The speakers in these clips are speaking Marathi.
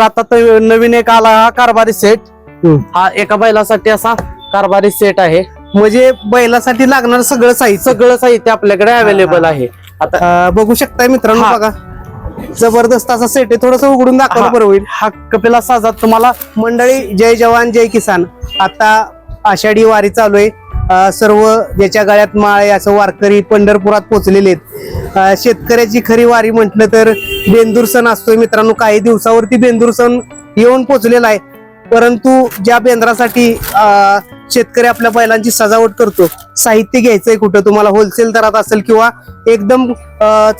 आता तर नवीन एक आला हा कारभारी सेट हा एका बैलासाठी असा कारभारी सेट आहे. म्हणजे बैलासाठी लागणार सगळं साहित्य. सगळं साहित्य आपल्याकडे अवेलेबल आहे. आता अं, बघू शकताय मित्रांनो हा. बघा. जबरदस्त असा सेट आहे. थोडस उघडून दाखवलं हा. बरं होईल. हा कपिला साजात तुम्हाला मंडळी जय जवान जय किसान. आता आषाढी वारी चालू आहे. सर्व ज्याच्या गळ्यात माळ असं वारकरी पंढरपुरात पोहोचलेले आहेत. शेतकऱ्याची खरी वारी म्हटलं तर बेंदूर सण असतोय मित्रांनो. काही दिवसावरती बेंदूर सण येऊन पोचलेला आहे. परंतु ज्या बेंद्रासाठी शेतकरी आपल्या बैलांची सजावट करतो साहित्य घ्यायचंय कुठं? तुम्हाला होलसेल दरात असेल किंवा एकदम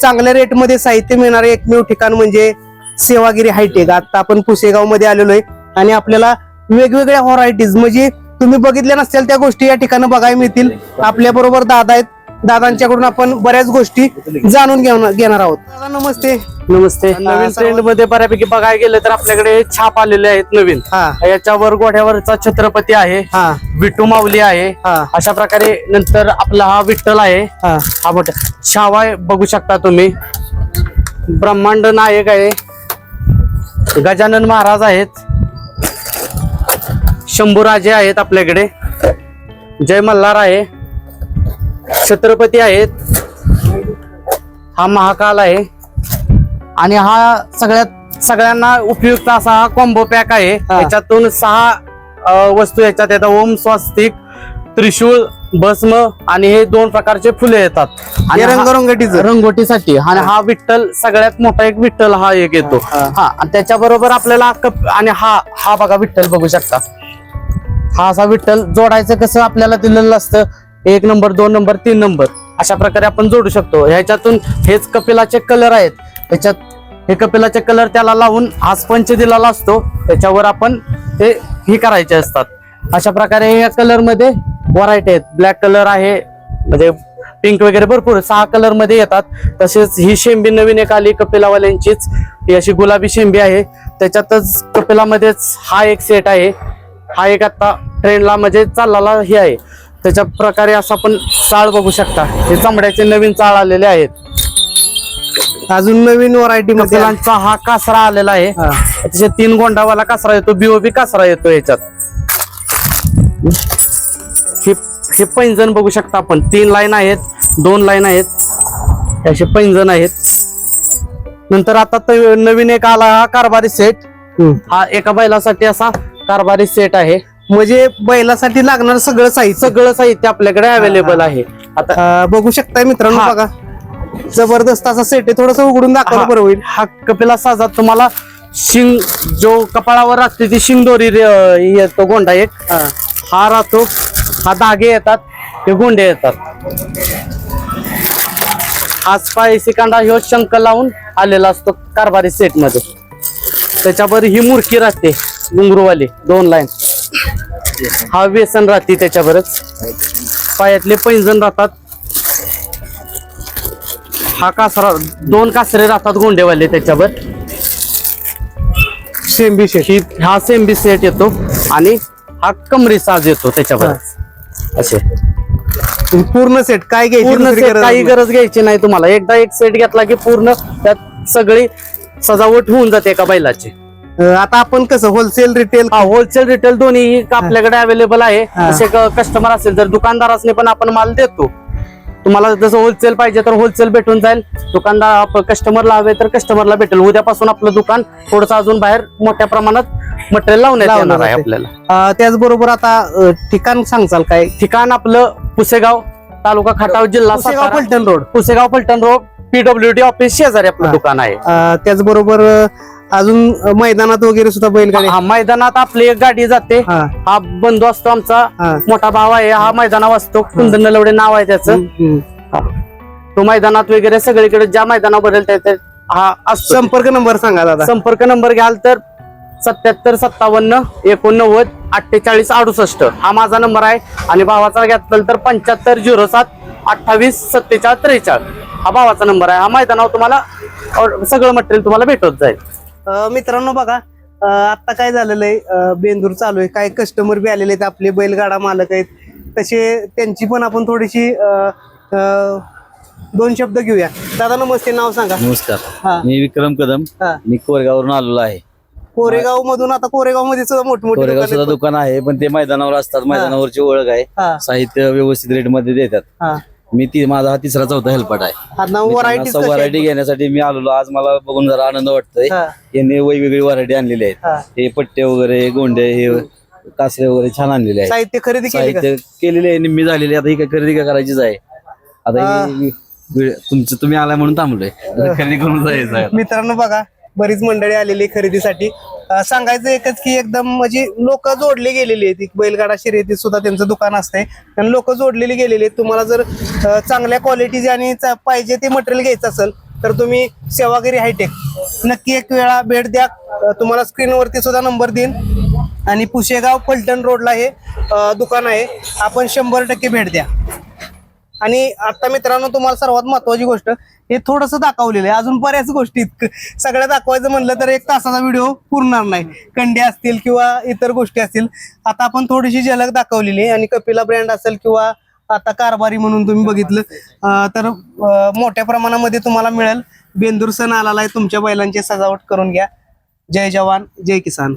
चांगल्या रेटमध्ये साहित्य मिळणारे एकमेव ठिकाण म्हणजे सेवागिरी हायटेक. आता आपण पुसेगावमध्ये आलेलो आहे आणि आपल्याला वेगवेगळ्या व्हरायटीज म्हणजे तुम्ही बघितल्या नसतील त्या गोष्टी या ठिकाणी बघायला मिळतील. आपल्या बरोबर दादा आहेत. दादांच्याकडून आपण बऱ्याच गोष्टी जाणून घेणार आहोत. दादा नमस्ते. नमस्ते. नवीन ट्रेंडमध्ये बऱ्यापैकी बघायला गेलं तर आपल्याकडे छाप आलेले आहेत नवीन. हा. याच्यावर गोठ्यावरचा छत्रपती आहे. हा. विठू माऊली आहे. हा. अशा प्रकारे नंतर आपला हा विठ्ठल आहे. हा. हा मोठा आहे, बघू शकता तुम्ही. ब्रह्मांड नायक आहे. गजानन महाराज आहेत. शंभूराजे आहेत आपल्याकडे. जय मल्हार आहे. छत्रपती आहेत. हा महाकाल आहे. आणि हा सगळ्यात सगळ्यांना उपयुक्त असा हा कॉम्बो पॅक आहे. याच्यातून सहा अ, वस्तू याच्यात येतात. ओम स्वस्तिक त्रिशूळ भस्म आणि हे दोन प्रकारचे फुले येतात. आणि हे रंगरंगटीचं. रंगोटीसाठी. आणि हा विठ्ठल सगळ्यात मोठा एक विठ्ठल हा एक येतो. हा. हा. आणि त्याच्याबरोबर आपल्याला कप आणि हा हा बघा विठ्ठल बघू शकता. हा असा विठ्ठल जोडायचं कसं आपल्याला दिलेलं असतं? एक नंबर दोन नंबर तीन नंबर. अशा प्रकारे आपण जोडू शकतो. ह्याच्यातून हेच कपिलाचे कलर आहेत. त्याच्यात हे कपिलाचे कलर त्याला लावून आसपंच दिलेला असतो. त्याच्यावर आपण ते हे करायचे असतात. अशा प्रकारे या कलरमध्ये व्हरायटी आहेत. ब्लॅक कलर आहे म्हणजे पिंक वगैरे भरपूर सहा कलरमध्ये येतात. तसेच ही शेंबी नवीन एक आली कपिलावाल्यांचीच. ही अशी गुलाबी शेंबी आहे. त्याच्यातच कपिलामध्येच हा एक सेट आहे. हा एक आता ट्रेंडला म्हणजे चाललेला हे आहे. त्याच्या प्रकारे असं आपण चाळ बघू शकता. हे चांबड्याचे नवीन चाळ आलेले आहेत. अजून नवीन व्हरायटी कपिलांचा हा कासरा आलेला आहे. हा. त्याचे तीन गोंडावाला कासरा येतो. बीओबी कासरा येतो याच्यात. हे पैंजण बघू शकता आपण. तीन लाईन आहेत. दोन लाईन आहेत. असे पैंजण आहेत. नंतर आता नवीन एक आला हा कारभारी सेट. हा एका बैलासाठी असा कारभारी सेट आहे. म्हणजे बैलासाठी लागणार सगळं साहित्य. सगळं साहित्य आपल्याकडे अवेलेबल आहे. आता अं, बघू शकताय मित्रांनो हा. बघा. जबरदस्त असा सेट आहे. थोडस उघडून दाखवलं बरं होईल. हा कपिला साजात तुम्हाला शिंग जो कपाळावर असते ती शिंगदोरी रे- येतो गोंडा एक. हा. हा राहतो. हा धागे येतात. हे गोंडे येतात. हा स्पायसी कांदा ह्यो शंक लावून आलेला असतो कारभारी सेटमध्ये. त्याच्यावर ही मुरकी राहते. घुंगरूवाली दोन लाईन. हा व्यसन राहते त्याच्यावरच पायातले पैंजण राहतात. हा कासरा दोन कासरे राहतात गोंडेवाले त्याच्यावर. शेंबी शेट ही हा सेंबी सेट येतो आणि हा कमरी साज येतो त्याच्यावर. असे. पूर्ण सेट काय घ्यायची पूर्ण सेट काही. गरज घ्यायची नाही तुम्हाला. एकदा एक सेट घेतला की पूर्ण त्यात सगळी सजावट होऊन जाते एका बैलाची. आता आपण कसं होलसेल रिटेल होलसेल रिटेल दोन्ही आपल्याकडे अवेलेबल आहे. असे कस्टमर असेल तर दुकानदारासने पण आपण माल देतो. तुम्हाला जसं होलसेल पाहिजे तर होलसेल भेटून जाईल. दुकानदार कस्टमरला हवे तर कस्टमरला भेटेल. उद्यापासून आपलं दुकान थोडंसं अजून बाहेर मोठ्या प्रमाणात मटेरियल लावण्यात येणार आहे. आपल्याला. त्याचबरोबर आता ठिकाण सांगचाल काय? ठिकाण आपलं पुसेगाव तालुका खटाव जिल्हा. Phaltan road. Pusegaon Phaltan road PWD office शेजारी आपलं. दुकान आहे. त्याचबरोबर अजून मैदानात वगैरे सुद्धा बैलगाडी हा मैदानात आपली एक गाडी जाते. हा. हा बंधू असतो आमचा. मोठा भाव आहे. हा मैदानावर असतो. कुंदन नलवडे नाव आहे त्याचं. हम्म. तो मैदानात वगैरे सगळीकडे ज्या मैदानावर भरेल त्या- त्या- हा असतो. संपर्क नंबर सांगा दादा. संपर्क नंबर घ्याल तर सत्याहत्तर सत्तावन्न एकोणनव्वद अठ्ठेचाळीस अडुसष्ट. हा माझा नंबर आहे. आणि भावाचा घेतला तर पंच्याहत्तर झिरो सात अठ्ठावीस सत्तेचाळीस त्रेचाळीस. हा भावाचा नंबर आहे. हा मैदानावर तुम्हाला और- सगळं मटेरियल तुम्हाला भेटत जाईल. मित्रांनो बघा अं, आता काय झालेलं आहे बेंदूर चालू आहे. काय कस्टमर बी आलेले आहेत आपले बैलगाडा मालक आहेत. तसे त्यांची पण आपण थोडीशी दोन शब्द घेऊया. दादा नमस्ते नाव सांगा. नमस्कार. हा. मी विक्रम कदम. हा. मी कोरगावरून आलेलो आहे. कोरेगाव मधून आता कोरेगावमध्ये सुद्धा मोठमोठी कोरेगाव दुकानं सुद्धा दुकान आहे पण ते मैदानावर असतात. मैदानावरची ओळख आहे. साहित्य व्यवस्थित रेटमध्ये देतात. मी ती माझा हा तिसरा चौथा हेल्पट आहे. आता व्हरायटी व्हरायटी घेण्यासाठी मी आलेलो. आज मला बघून जरा आनंद वाटतोय. हा. यांनी वेगवेगळी व्हरायटी आणलेली आहेत. हा. हे पट्टे वगैरे गोंडे हे कासरे वगैरे छान आणलेले आहेत. साहित्य खरेदी केली का? साहित्य केलेले आहे निम्मी झालेली आता ही काय खरेदी का करायचीच आहे? आता ही. वेळ- तुमचं तुम्ही आलाय म्हणून थांबलोय. आता खरेदी करून जायचं आहे. मित्रांनो बघा बरीच मंडळी आलेली आहे खरेदीसाठी. सांगायचं एकच की एकदम म्हणजे लोक जोडले गेलेली आहेत. बैलगाडा शर्यतीत सुद्धा त्यांचं दुकान असते आणि लोक जोडलेली गेलेली आहेत. तुम्हाला जर चांगल्या क्वालिटीचे आणि चा- पाहिजे ते मटेरियल घ्यायचं असेल तर तुम्ही सेवागिरी हायटेक. नक्की एक वेळा भेट द्या. तुम्हाला स्क्रीनवरती सुद्धा नंबर देईन. आणि पुशेगाव फलटण रोडला हे दुकान आहे. आपण शंभर टक्के भेट द्या. आणि आता मित्रांनो तुम्हाला सर्वात महत्वाची गोष्ट हे थोडस दाखवलेलं आहे. अजून बऱ्याच गोष्टी सगळ्या दाखवायचं म्हणलं तर एक तासाचा व्हिडिओ पुरणार नाही. कंडे असतील किंवा इतर गोष्टी असतील. आता आपण थोडीशी झलक दाखवलेली आहे. आणि कपिला ब्रँड असेल किंवा आता कारभारी म्हणून तुम्ही बघितलं तर मोठ्या प्रमाणामध्ये तुम्हाला मिळेल. बेंदूर सण आलेला आहे. तुमच्या बैलांची सजावट करून घ्या. जय जवान जय किसान.